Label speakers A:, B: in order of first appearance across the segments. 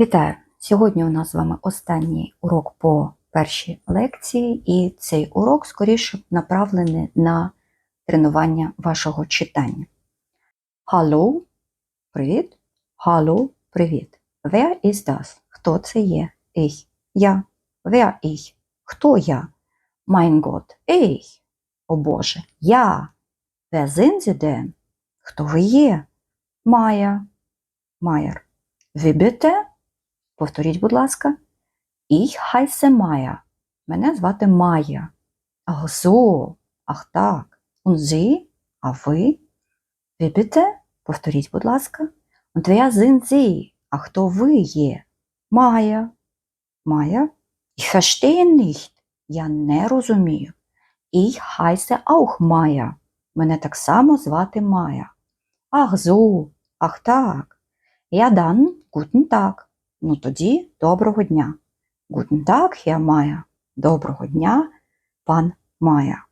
A: Вітаю! Сьогодні у нас з вами останній урок по першій лекції, і цей урок скоріше направлений на тренування вашого читання. Hallo, привіт. Hallo, привіт. Wer ist das? Хто це є? Ich. Я. Wer ich? Хто я? Mein Gott, ich. О Боже, я. Wer sind Sie denn? Хто ви є? Майя. Майер. Ви bitte? Повторіть, будь ласка. Ich heiße Майя. Мене звати Майя. Ах so, ах так. Und? А ви? Ви bitte? Повторіть, будь ласка. Und wer sind? А хто ви є? Майя. Майя? Ich verstehe nicht. Я не розумію. Ich heiße auch Майя. Мене так само звати Майя. Ах so, ах так. Ja dann, guten Tag. Ну тоді доброго дня. Guten Tag, Herr Майя. Доброго дня, пан Майя.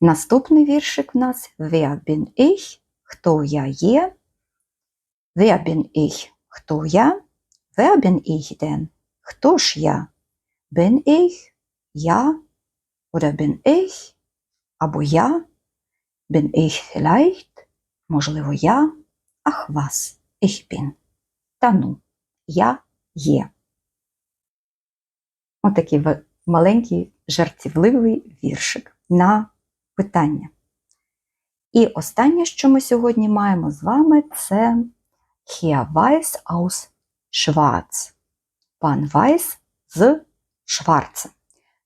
A: Наступний віршик в нас Wer bin ich? Хто я є? Wer bin ich? Хто я? Wer bin ich denn? Хто ж я? Bin ich? Я? Oder bin ich? Або я? Bin ich vielleicht? Можливо, я? Ах вас, ich bin. Та ну, я є. Отакий ви- маленький жартівливий віршик на питання. І останнє, що ми сьогодні маємо з вами, це Herr Weiss aus Schwarz. Пан Вайс з Шварца.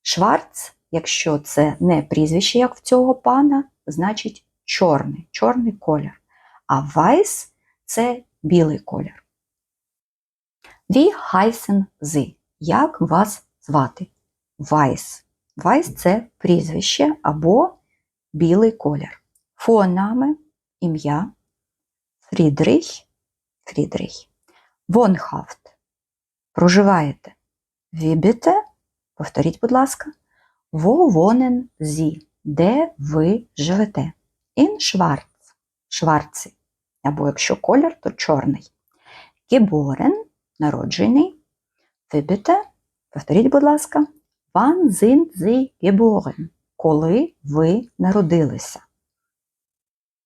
A: Шварц, якщо це не прізвище, як в цього пана, значить чорний, чорний колір. А Вайс це білий колір. Wie heißen Sie? Як вас звати? Вайс. Вайс це прізвище або білий колір. Фонами ім'я Фрідрих. Фрідрих. Вонхафт. Проживаєте. Вібіте. Повторіть, будь ласка. Wohnen Sie? Де ви живете? In Schwarz. Шварці. Або якщо колір, то чорний. Geboren – народжений. Вибите, повторіть, будь ласка. Wann sind Sie geboren? Коли ви народилися?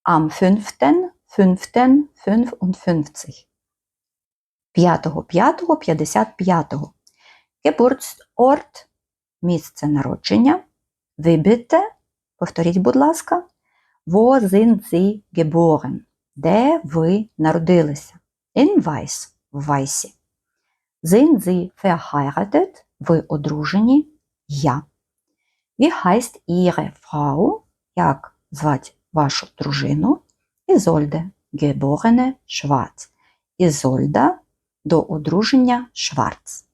A: Am 5. 5. 55. 5.5.55. Geburtsort – місце народження. Вибите, повторіть, будь ласка. Wo sind Sie geboren? Де ви народилися? In Weiß, в Вайсі. Sind Sie verheiratet? Ви одружені? Я. Wie heißt Ihre Frau? Як звать вашу дружину? Ізольде. Geborene Schwarz. Ізольда до одруження Шварц.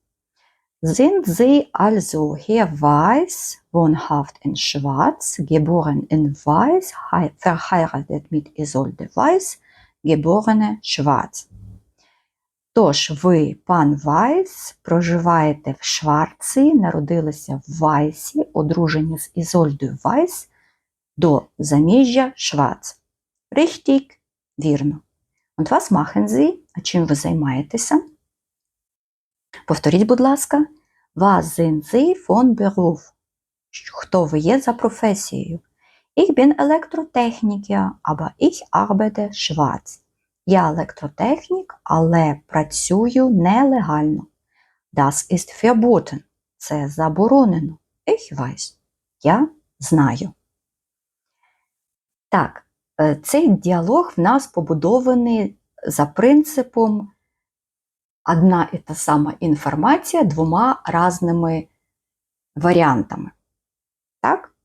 A: Sind Sie also Herr Weiß, wohnhaft in Schwarz, geboren in Weiß, hei- verheiratet mit Isolde Weiß, geborene Schwarz? Тож ви, пан Вайс, проживаєте в Шварці, народилися в Вайсі, одружені з Ізольдою Вайс до заміжжя Шварц. Richtig, вірно. Was machen Sie? А чим ви займаєтеся? Повторіть, будь ласка, was sind Sie von? Хто ви є за професією? Ich bin Elektrotechniker, aber ich arbeite schwarz. Я електротехнік, але працюю нелегально. Das ist verboten. Це заборонено. Ich weiß. Я знаю. Так, е, цей діалог в нас побудований за принципом одна і та сама інформація двома разними варіантами. Так?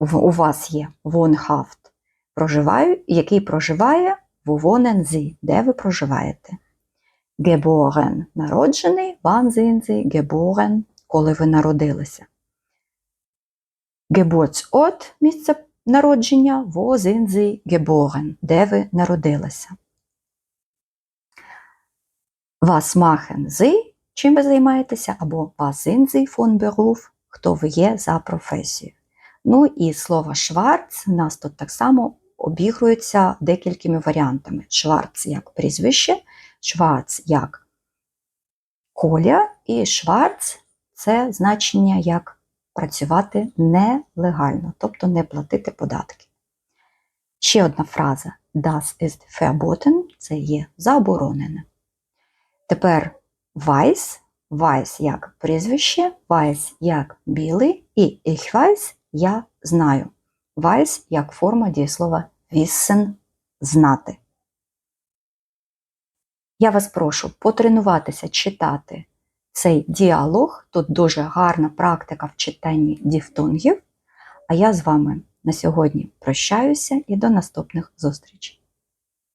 A: У вас є Вонхафт, проживаю, який проживає в Вонензі, де ви проживаєте. Геборен народжений, ванзинзі, геборен, коли ви народилися. Geburtsort – місце народження, Sie geboren, де ви народилися. Machen Sie, чим ви займаєтеся, або Sie von Beruf, хто ви є за професією. Ну і слово Шварц у нас тут так само обігрується декількими варіантами. Шварц як прізвище, Шварц як колір, і шварц це значення як працювати нелегально, тобто не платити податки. Ще одна фраза Das ist verboten це є заборонене. Тепер weiß, weiß як прізвище, weiß як білий, і ich weiß я знаю. Weiß як форма дієслова wissen знати. Я вас прошу потренуватися читати цей діалог. Тут дуже гарна практика в читанні дифтонгів. А я з вами на сьогодні прощаюся і до наступних зустрічей.